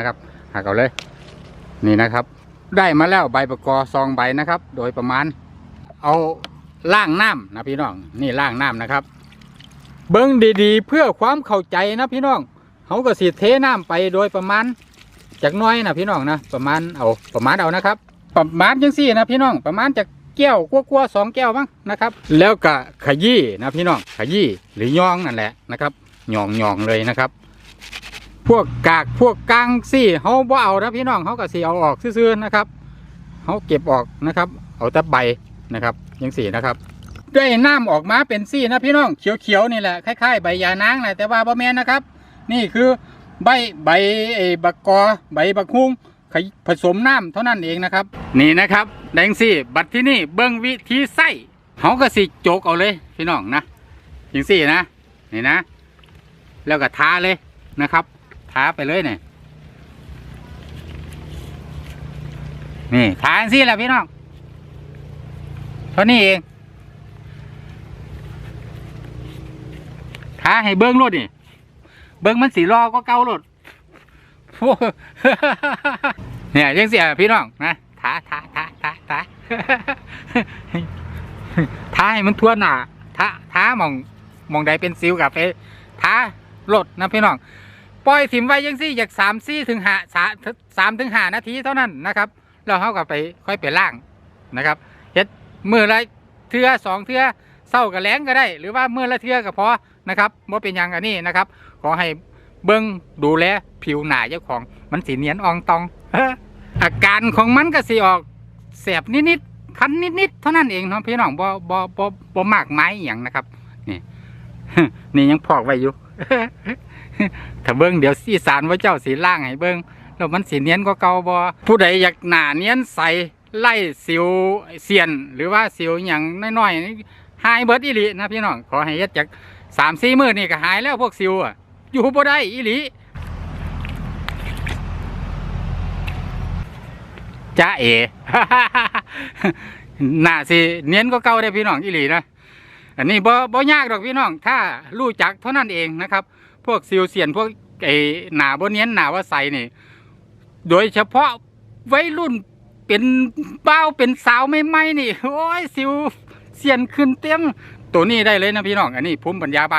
นะครับหักเอาเลย นี่นะครับ ได้มาแล้วใบประกอซองใบนะครับ โดยประมาณ เอาล่างน้ำนะพี่น้อง นี่ล่างน้ำนะครับ เบิ้งดีๆ เพื่อความเข้าใจนะพี่น้องเขาก็สิเทน้ำไปโดยประมาณจากน้อยนะพี่น้องนะประมาณเอาประมาณเอานะครับ ประมาณจังสี่นะพี่น้องประมาณจากแก้วกลัวๆสองแก้วมั้งนะครับ แล้วก็ขยี้นะพี่น้องขยี้หรือยองนั่นแหละนะครับยองยองๆเลยนะครับ พวกกากพวกกลางซี่เขาบ่เอานะพี่น้องเขาก็สีเอาออกซื่อๆนะครับเขาเก็บออกนะครับ เอาแต่ใบนะครับยังสี่นะครับได้น้ำออกมาเป็นซี่นะพี่น้องเขียวๆนี่แหละคล้ายๆใบยานางแหละแต่ว่าบ่แม่นนะครับ นี่คือใบใบไอ้บักกอใบบักฮุ้งผสมน้ำเท่านั้นเองนะครับ นี่นะครับแดงซี่บัดที่นี่เบิ้งวิธีใส่เขาก็สิโจกเอาเลยพี่น้องนะจังซี่นะนี่นะ แล้วก็ทาเลยนะครับ ท้าไปเลยเนี่ยนี่ทาจังซี่แหละพี่น้องเท่านี้เองท้าให้เบิ้งรถนี่ เบิ้งมันสีรอก็เก่ารถเนี่ยยังเสียพี่น้องนะท้าท้าท้าท้าท้าท้าให้มันทั่วหน้าท้าท้ามองมองใดเป็นซิวกับไปท้ารถนะพี่น้อง ปล่อยถิ่มไว้ยังซี่จากสามซี่ถึงหาสาสามถึงหานาทีเท่านั้นนะครับแล้วเข้าก็ไปค่อยไปล่างนะครับเฮ็ดมือละเทือสองเทือเศร้ากับแรงก็ได้ หรือว่ามือละเทือก็พอนะครับว่าเป็นอย่างอันนี้นะครับ ขอให้เบิ้งดูแลผิวหนาเจ้าของมันสีเนียนอองตองอาการของมันก็สิออกแสบนิดๆคันนิดๆเท่านั้นเองเนาะพี่น้องบ่บ่บ่บ่มากไม้อย่างนะครับ นี่นี่ยังพอกไว้อยู่ ถ้าเบิ้งเดี๋ยวสีสารว่าเจ้าสีล่างให้เบิ้งแล้วมันสีเนียนก็เก่าบ่ผู้ใดอยากหนาเนียนใสไล่สิวเสียน หรือว่าสิวอย่างน้อยๆนี่หายเบิดอีหลีนะพี่น้องขอให้เฮ็ดจากสามสี่มือนี่ก็หายแล้วพวกสิวอะอยู่บ่ได้อีหลีจ้าเอ๋ หน้าสิเนียนก็เก่าได้พี่น้องอีหลีนะ อันนี้บ่บ่ยากดอกพี่น้อง ถ้ารู้จักเท่านั้นเองนะครับ พวกซิวเซียนพวกไอ้หนาบ่เนียนหนาว่าใสนี่ โดยเฉพาะวัยรุ่นเป็นเป้าเป็นสาวไม่ไม่นี่ โอ้ยซิวเซียนขึ้นเต็มตัวนี้ได้เลยนะพี่น้อง อันนี้ภูมิปัญญาบ้าน